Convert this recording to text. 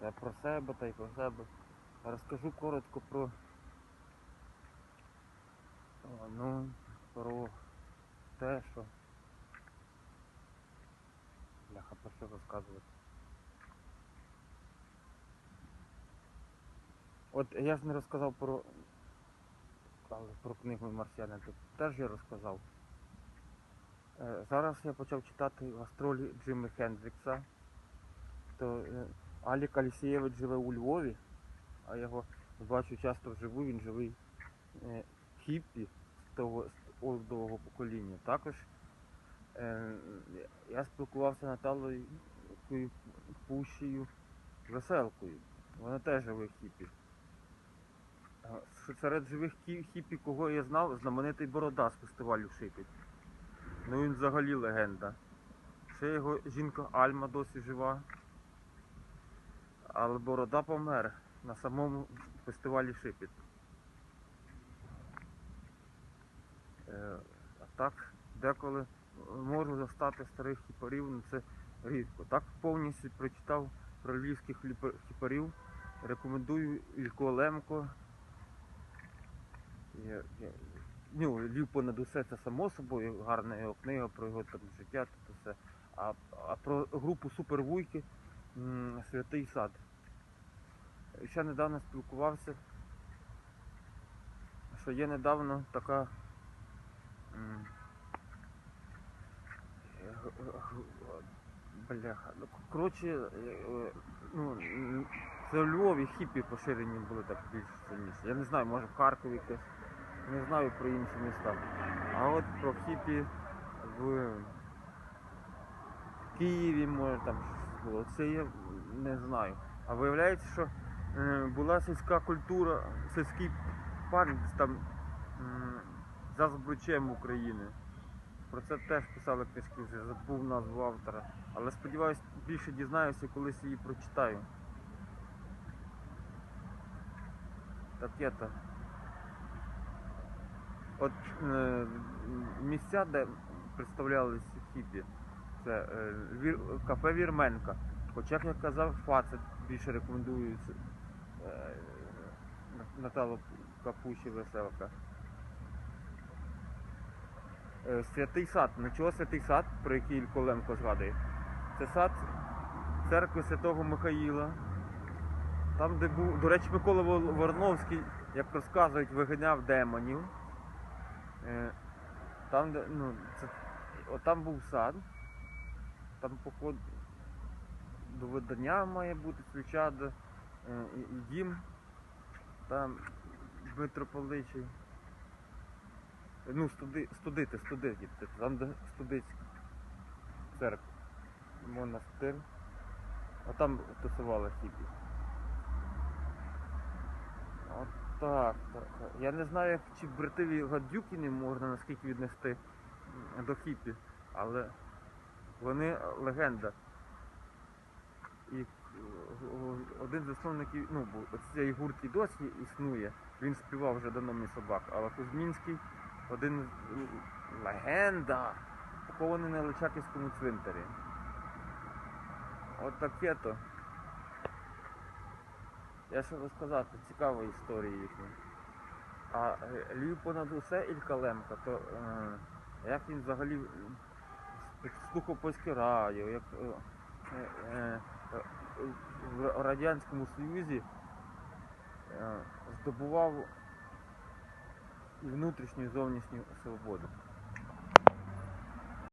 Це про себе та й про себе. Розкажу коротко про. Ну, про те, що. Бляха, про що розказувати. От я ж не розказав про. Про книгу Марсіанин тут теж я розказав. Е, Зараз я почав читати гастролі Джимми Хендрікса. То е, Алік Алісєєвич живе у Львові, а я його бачу часто вживу, він живий е, хіппі з того з олдового покоління. Також е, я спілкувався з Наталою Пущею Веселкою. Вона теж живе хіппі. А Серед живих кі- кого я знав, знаменитий Борода з фестивалю Шипить. Ну він взагалі легенда. Ще його жінка Альма досі жива. Але Борода помер на самому фестивалі Шипіт. Е, а так, деколи можу застати старих хіпарів, ну це рідко. Так повністю прочитав про львівських хіпарів. Рекомендую Ілько Лемко. Я, я, ну, Лів понад усе це само собою, гарна його книга про його там життя, то все. А, а про групу Супервуйки Святий сад. Ще недавно спілкувався, що є недавно така. Бляха. ну, Коротше, е, е, ну, це у Львові хіпі поширені були так більш сильніше. Я не знаю, може в Харкові якесь. Не знаю про інші міста. А от про хіпі в Києві, може там було. Це я не знаю. А виявляється, що е, була сільська культура, сільський парк там за збручем України. Про це теж писали книжки, вже забув назву автора. Але сподіваюсь, більше дізнаюся, колись її прочитаю. То. От е, місця, де представлялись хіпі, це е, кафе Вірменка. Хоча, як я казав, фацет більше рекомендується е, Наталу Капуші Веселка. Е, Святий сад. Ну чого святий сад, про який Ілько згадує? Це сад церкви Святого Михаїла. Там, де був, до речі, Микола Вороновський, як розказують, виганяв демонів. Там, де, ну, це, там був сад, там поход до видання має бути ключа до, е, дім, там митрополичий. Ну, студи, студити, студити, там де студицька церква, монастир. А там тусували хіпі. От так. Я не знаю, чи бративі гадюкіни можна наскільки віднести до хіпі, але вони легенда. І е, один з засновників, ну, цей гурт і досі існує, він співав вже давно мій собак, але Кузьмінський один з легенда, похований на Личаківському цвинтарі. От таке то. Я що розказати, цікава історія їхня. А е, Львів понад усе Ілька Лемка, то е, як він взагалі слухав польське радіо, як е, е, в Радянському Союзі е, здобував і внутрішню і зовнішню свободу.